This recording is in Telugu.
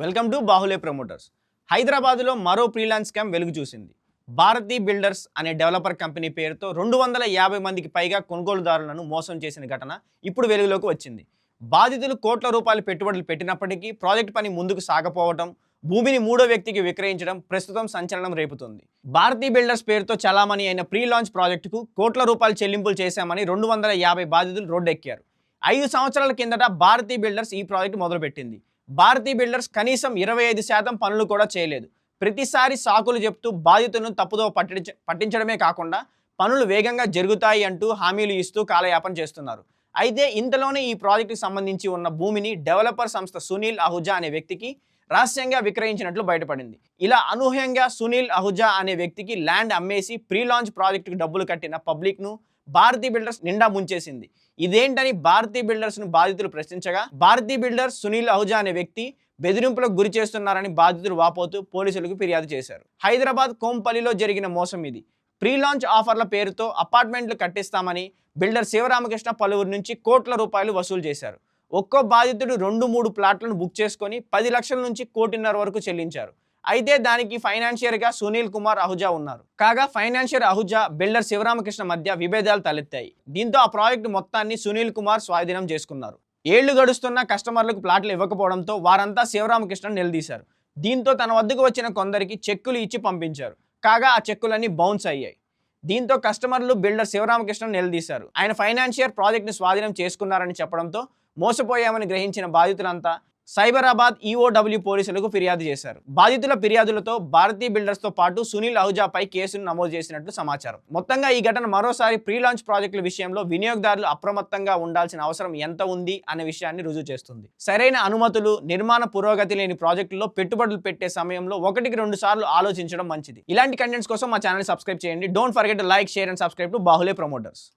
వెల్కమ్ టు బాహులే ప్రమోటర్స్ హైదరాబాద్లో మరో ఫ్రీలాన్స్ స్కామ్ వెలుగు చూసింది. భారతీ బిల్డర్స్ అనే డెవలపర్ కంపెనీ పేరుతో రెండు వందల యాభై మందికి పైగా కొనుగోలుదారులను మోసం చేసిన ఘటన ఇప్పుడు వెలుగులోకి వచ్చింది. బాధితులు కోట్ల రూపాయల పెట్టుబడులు పెట్టినప్పటికీ ప్రాజెక్ట్ పని ముందుకు సాగపోవడం భూమిని మూడో వ్యక్తికి విక్రయించడం ప్రస్తుతం సంచలనం రేపుతుంది. భారతీ బిల్డర్స్ పేరుతో చలామణి అయిన ప్రీ లాంచ్ ప్రాజెక్టుకు కోట్ల రూపాయలు చెల్లింపులు చేశామని రెండు వందల యాభై బాధితులు రోడ్డెక్కారు. ఐదు సంవత్సరాల కిందట భారతీ బిల్డర్స్ ఈ ప్రాజెక్ట్ మొదలుపెట్టింది. భారతీ బిల్డర్స్ కనీసం ఇరవై ఐదు శాతం పనులు కూడా చేయలేదు. ప్రతిసారి సాకులు చెప్తూ బాధితులను తప్పుదో పట్టించ పట్టించడమే కాకుండా పనులు వేగంగా జరుగుతాయి అంటూ హామీలు ఇస్తూ కాలయాపన చేస్తున్నారు. అయితే ఇంతలోనే ఈ ప్రాజెక్టుకి సంబంధించి ఉన్న భూమిని డెవలపర్ సంస్థ సునీల్ అహుజా అనే వ్యక్తికి రహస్యంగా విక్రయించినట్లు బయటపడింది. ఇలా అనూహ్యంగా సునీల్ అహుజా అనే వ్యక్తికి ల్యాండ్ అమ్మేసి ప్రీ లాంచ్ ప్రాజెక్టుకు డబ్బులు కట్టిన పబ్లిక్ను భారతీ బిల్డర్స్ నిండా ముంచేసింది. ఇదేంటని భారతీ బిల్డర్స్ను బాధితులు ప్రశ్నించగా భారతీ బిల్డర్స్ సునీల్ అహుజా అనే వ్యక్తి బెదిరింపులకు గురి చేస్తున్నారని బాధితులు వాపోతూ పోలీసులకు ఫిర్యాదు చేశారు. హైదరాబాద్ కోంపల్లిలో జరిగిన మోసం ఇది. ప్రీ లాంచ్ ఆఫర్ల పేరుతో అపార్ట్మెంట్లు కట్టిస్తామని బిల్డర్ శివరామకృష్ణ పలువురు నుంచి కోట్ల రూపాయలు వసూలు చేశారు. ఒక్కో బాధితుడు రెండు మూడు ప్లాట్లను బుక్ చేసుకొని పది లక్షల నుంచి కోటిన్నర వరకు చెల్లించారు. అయితే దానికి ఫైనాన్షియర్గా సునీల్ కుమార్ అహుజా ఉన్నారు. కాగా ఫైనాన్షియర్ అహుజా బిల్డర్ శివరామకృష్ణ మధ్య విభేదాలు తలెత్తాయి. దీంతో ఆ ప్రాజెక్టు మొత్తాన్ని సునీల్ కుమార్ స్వాధీనం చేసుకున్నారు. ఏళ్ళు గడుస్తున్న కస్టమర్లకు ప్లాట్లు ఇవ్వకపోవడంతో వారంతా శివరామకృష్ణను నిలదీశారు. దీంతో తన వద్దకు వచ్చిన కొందరికి చెక్కులు ఇచ్చి పంపించారు. కాగా ఆ చెక్కులన్నీ బౌన్స్ అయ్యాయి. దీంతో కస్టమర్లు బిల్డర్ శివరామకృష్ణను నిలదీశారు. ఆయన ఫైనాన్షియర్ ప్రాజెక్ట్ని స్వాధీనం చేసుకున్నారని చెప్పడంతో మోసపోయామని గ్రహించిన బాధితులంతా సైబరాబాద్ ఈఓడబ్ల్యూ పోలీసులకు ఫిర్యాదు చేశారు. బాధితుల ఫిర్యాదులతో భారతీ బిల్డర్స్తో పాటు సునీల్ అహుజాపై కేసును నమోదు చేసినట్లు సమాచారం. మొత్తంగా ఈ ఘటన మరోసారి ప్రీ లాంచ్ ప్రాజెక్టుల విషయంలో వినియోగదారులు అప్రమత్తంగా ఉండాల్సిన అవసరం ఎంత ఉంది అనే విషయాన్ని రుజువు చేస్తుంది. సరైన అనుమతులు నిర్మాణ పురోగతి లేని ప్రాజెక్టుల్లో పెట్టుబడులు పెట్టే సమయంలో ఒకటికి రెండు సార్లు ఆలోచించడం మంచిది. ఇలాంటి కంటెంట్స్ కోసం మా ఛానల్ సబ్స్క్రైబ్ చేయండి. Don't forget like share and subscribe to Bahule promoters